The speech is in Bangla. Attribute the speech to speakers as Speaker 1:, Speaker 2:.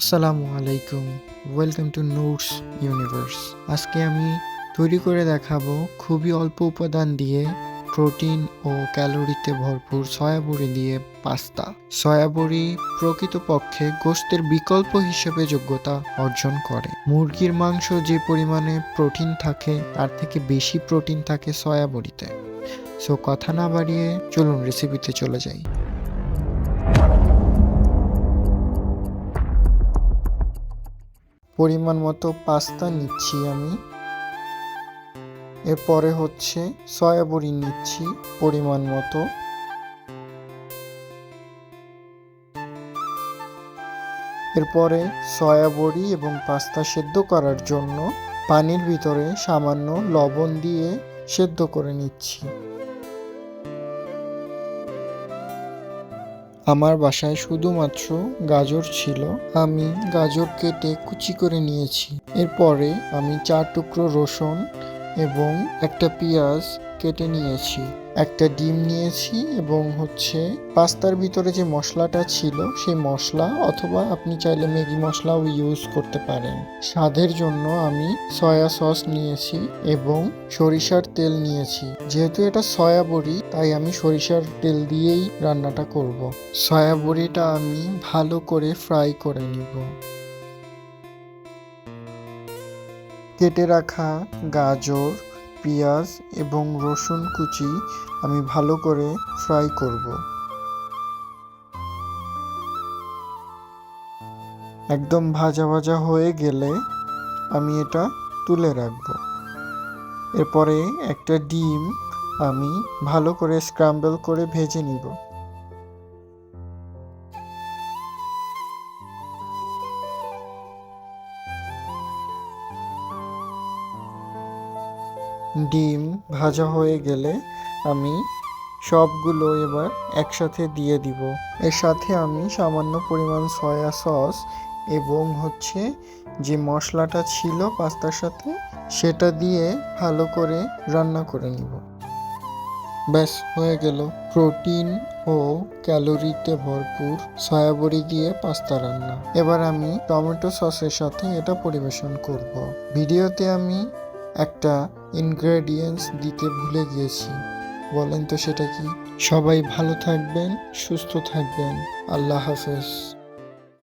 Speaker 1: আসসালামু আলাইকুম। ওয়েলকাম টু নোটস ইউনিভার্স আজকে আমি তৈরি করে দেখাবো খুবই অল্প উপাদান দিয়ে প্রোটিন ও ক্যালোরিতে ভরপুর সয়াবড়ি দিয়ে পাস্তা। সয়াবড়ি প্রকৃতপক্ষে গোস্তের বিকল্প হিসেবে যোগ্যতা অর্জন করে। মুরগির মাংস যে পরিমাণে প্রোটিন থাকে, তার থেকে বেশি প্রোটিন থাকে সয়াবড়িতে সো কথা না বাড়িয়ে চলুন রেসিপিতে চলে যাই। পরিমাণ মতো পাস্তা নিচ্ছি আমি। এরপরে হচ্ছে সয়াবড়ি নিচ্ছি পরিমাণ মতো। এরপরে সয়াবড়ি এবং পাস্তা সেদ্ধ করার জন্য পানির ভিতরে সামান্য লবণ দিয়ে সেদ্ধ করে নিচ্ছি। আমার বাসায় শুধুমাত্র গাজর ছিল। আমি গাজর কেটে কুচি করে নিয়েছি। এরপরে আমি চার টুকরো রসুন এবং একটা পেঁয়াজ কেটে নিয়েছি। একটা ডিম নিয়েছি এবং হচ্ছে পাস্তার ভিতরে যে মশলাটা ছিল, সেই মশলা অথবা আপনি চাইলে ম্যাগি মশলাও ইউজ করতে পারেন। স্বাদের জন্য আমি সয়া সস নিয়েছি এবং সরিষার তেল নিয়েছি। যেহেতু এটা সয়া বড়ি, তাই আমি সরিষার তেল দিয়েই রান্নাটা করব। সয়া বড়িটা আমি ভালো করে ফ্রাই করে নিব। কেটে রাখা গাজর পেঁয়াজ এবং রসুন কুচি আমি ভালো করে ফ্রাই করব। একদম ভাজা ভাজা হয়ে গেলে আমি এটা তুলে রাখব। এরপরে একটা ডিম আমি ভালো করে স্ক্রাম্বল করে ভেজে নিব। ডিম ভাজা হয়ে গেলে আমি সবগুলো এবার একসাথে দিয়ে দিব। এর সাথে আমি সামান্য পরিমাণ সয়া সস এবং হচ্ছে যে মশলাটা ছিল পাস্তার সাথে, সেটা দিয়ে ভালো করে রান্না করে নিব। ব্যাস, হয়ে গেল। প্রোটিন ও ক্যালোরিতে ভরপুর সয়াবড়ি দিয়ে পাস্তা রান্না। এবার আমি টমেটো সসের সাথে এটা পরিবেশন করব। ভিডিওতে আমি একটা ইনগ্রেডিয়েন্টস দিতে ভুলে গিয়েছি। বলেন তো সেটা কি? সবাই ভালো থাকবেন, সুস্থ থাকবেন। আল্লাহ হাফেজ।